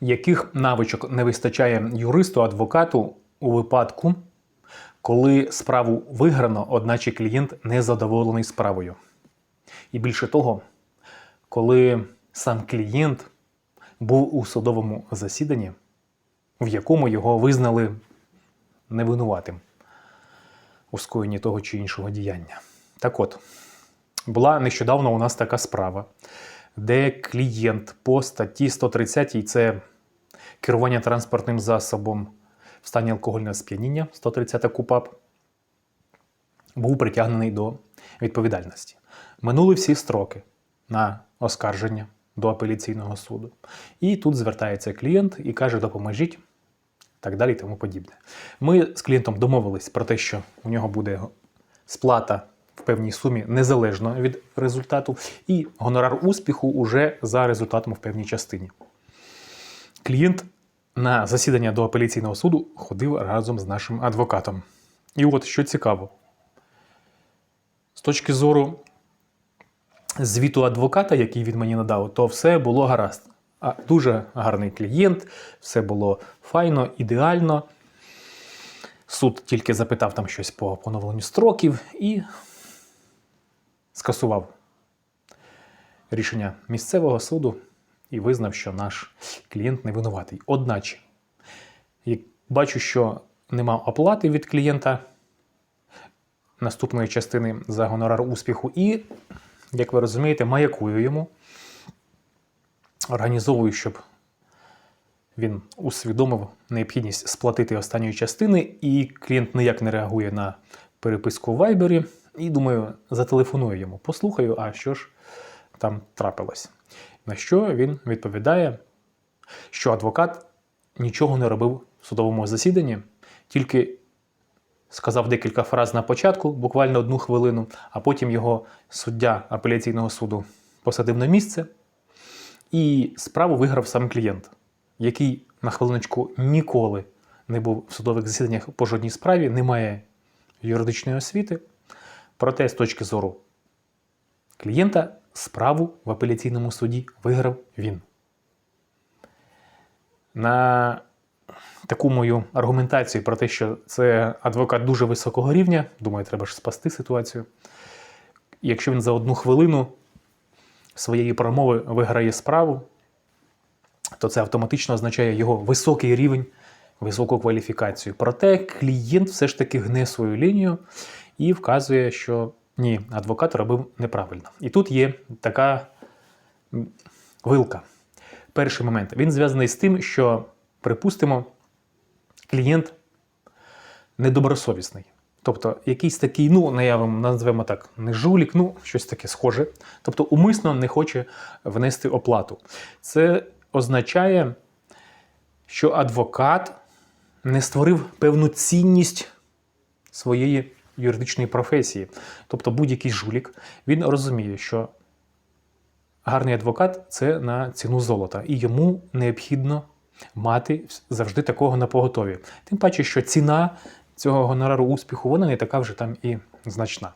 Яких навичок не вистачає юристу, адвокату у випадку, коли справу виграно, одначе клієнт не задоволений справою? І більше того, коли сам клієнт був у судовому засіданні, в якому його визнали невинуватим у скоєнні того чи іншого діяння. Так от, була нещодавно у нас така справа, де клієнт по статті 130 це керування транспортним засобом в стані алкогольного сп'яніння 130 КУПАП, був притягнений до відповідальності. Минули всі строки на оскарження до апеляційного суду. І тут звертається клієнт і каже: допоможіть, так далі і тому подібне. Ми з клієнтом домовились про те, що у нього буде сплата в певній сумі незалежно від результату, і гонорар успіху уже за результатом в певній частині. Клієнт на засідання до апеляційного суду ходив разом з нашим адвокатом. І от що цікаво, з точки зору звіту адвоката, який він мені надав, то все було гаразд. А дуже гарний клієнт, все було файно, ідеально. Суд тільки запитав там щось по поновленню строків і скасував рішення місцевого суду і визнав, що наш клієнт не винуватий. Одначе, бачу, що нема оплати від клієнта наступної частини за гонорар успіху, і, як ви розумієте, маякую йому, організовую, щоб він усвідомив необхідність сплатити останньої частини, і клієнт ніяк не реагує на переписку в Вайбері. І думаю, зателефоную йому, послухаю, а що ж там трапилось. На що він відповідає, що адвокат нічого не робив в судовому засіданні, тільки сказав декілька фраз на початку, буквально одну хвилину, а потім його суддя апеляційного суду посадив на місце, і справу виграв сам клієнт, який на хвилиночку ніколи не був в судових засіданнях по жодній справі, не має юридичної освіти. Проте, з точки зору клієнта, справу в апеляційному суді виграв він. На таку мою аргументацію про те, що це адвокат дуже високого рівня, думаю, треба ж спасти ситуацію. Якщо він за одну хвилину своєї промови виграє справу, то це автоматично означає його високий рівень, високу кваліфікацію. Проте клієнт все ж таки гне свою лінію і вказує, що ні, адвокат робив неправильно. І тут є така вилка. Перший момент. Він зв'язаний з тим, що, припустимо, клієнт недобросовісний. Тобто якийсь такий, ну, наявимо, назвемо так, не жулік, ну, щось таке схоже. Тобто умисно не хоче внести оплату. Це означає, що адвокат не створив певну цінність своєї юридичної професії. Тобто будь-який жулік, він розуміє, що гарний адвокат це на ціну золота, і йому необхідно мати завжди такого на поготові. Тим паче, що ціна цього гонорару успіху вона не така вже там і значна.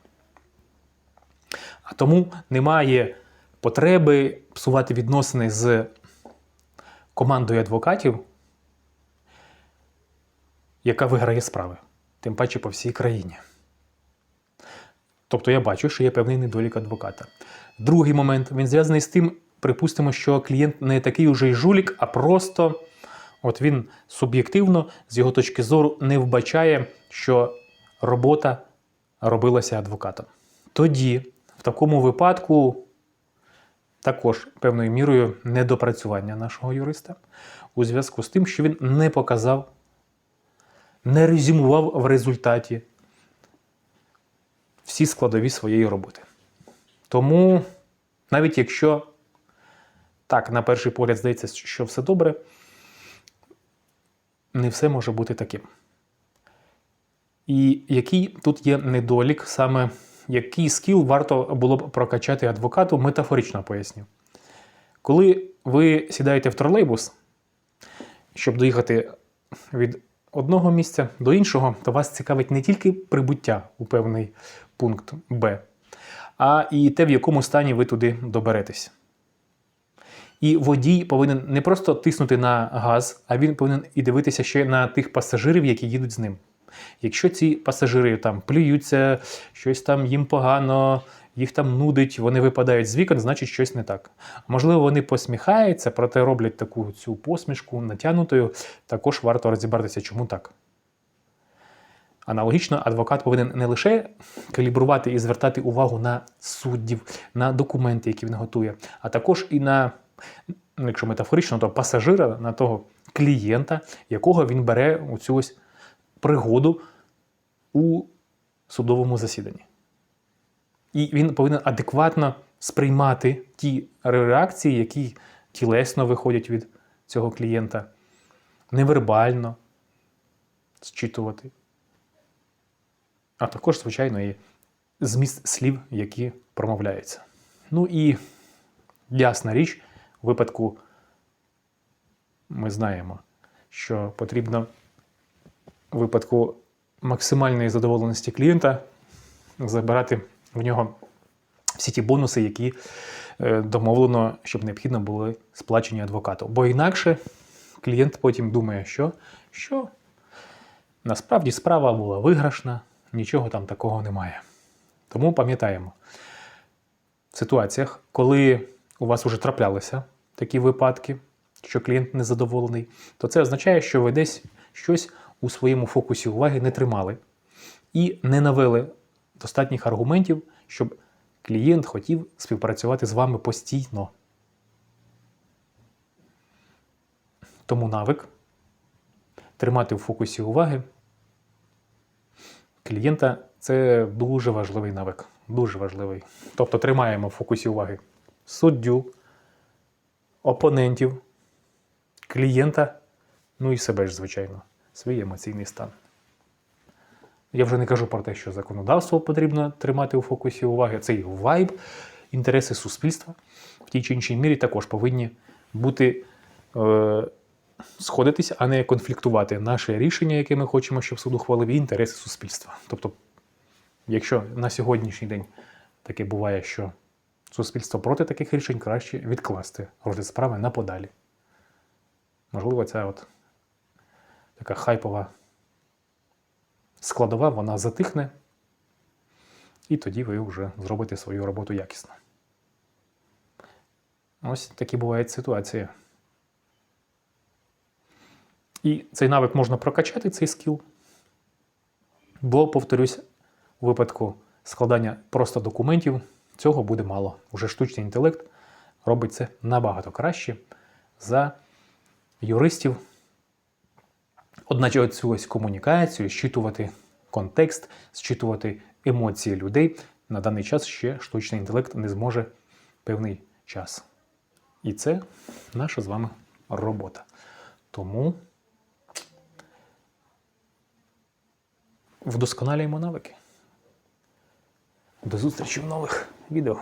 А тому немає потреби псувати відносини з командою адвокатів, яка виграє справи, тим паче по всій країні. Тобто я бачу, що є певний недолік адвоката. Другий момент він зв'язаний з тим, припустимо, що клієнт не такий уже й жулік, а просто от він суб'єктивно, з його точки зору, не вбачає, що робота робилася адвокатом. Тоді, в такому випадку, також певною мірою недопрацювання нашого юриста у зв'язку з тим, що він не показав, не резюмував в результаті всі складові своєї роботи. Тому, навіть якщо так, на перший погляд здається, що все добре, не все може бути таким. І який тут є недолік, саме який скіл варто було б прокачати адвокату, метафорично поясню. Коли ви сідаєте в тролейбус, щоб доїхати від одного місця до іншого, то вас цікавить не тільки прибуття у певний пункт Б, а і те, в якому стані ви туди доберетесь. І водій повинен не просто тиснути на газ, а він повинен і дивитися ще на тих пасажирів, які їдуть з ним. Якщо ці пасажири там плюються, щось там їм погано, їх там нудить, вони випадають з вікон, значить щось не так. Можливо, вони посміхаються, проте роблять таку цю посмішку натягнутою. Також варто розібратися, чому так. Аналогічно, адвокат повинен не лише калібрувати і звертати увагу на суддів, на документи, які він готує, а також і на, якщо метафорично, то пасажира, на того клієнта, якого він бере у цю ось пригоду у судовому засіданні. І він повинен адекватно сприймати ті реакції, які тілесно виходять від цього клієнта, невербально зчитувати. А також, звичайно, і зміст слів, які промовляються. Ну і ясна річ, у випадку ми знаємо, що потрібно у випадку максимальної задоволеності клієнта забирати в нього всі ті бонуси, які е, домовлено, щоб необхідно були сплачені адвокату. Бо інакше клієнт потім думає, що, що насправді справа була виграшна, нічого там такого немає. Тому пам'ятаємо, в ситуаціях, коли у вас вже траплялися такі випадки, що клієнт незадоволений, то це означає, що ви десь щось у своєму фокусі уваги не тримали і не навели достатніх аргументів, щоб клієнт хотів співпрацювати з вами постійно. Тому навик тримати в фокусі уваги клієнта це дуже важливий навик. Дуже важливий. Тобто тримаємо в фокусі уваги суддю, опонентів, клієнта, ну і себе ж, звичайно, свій емоційний стан. Я вже не кажу про те, що законодавство потрібно тримати у фокусі уваги. Цей вайб, інтереси суспільства в тій чи іншій мірі також повинні бути е, сходитися, а не конфліктувати наше рішення, яке ми хочемо, щоб суд ухвалив, і інтереси суспільства. Тобто, якщо на сьогоднішній день таке буває, що суспільство проти таких рішень, краще відкласти розгляд справи на подалі. Можливо, ця от така хайпова складова, вона затихне, і тоді ви вже зробите свою роботу якісно. Ось такі бувають ситуації. І цей навик можна прокачати, цей скіл. Бо, повторюсь, у випадку складання просто документів цього буде мало. Уже штучний інтелект робить це набагато краще за юристів. Одначе цю ось комунікацію, зчитувати контекст, зчитувати емоції людей на даний час ще штучний інтелект не зможе певний час. І це наша з вами робота. Тому вдосконалюємо навики. До зустрічі в нових відео.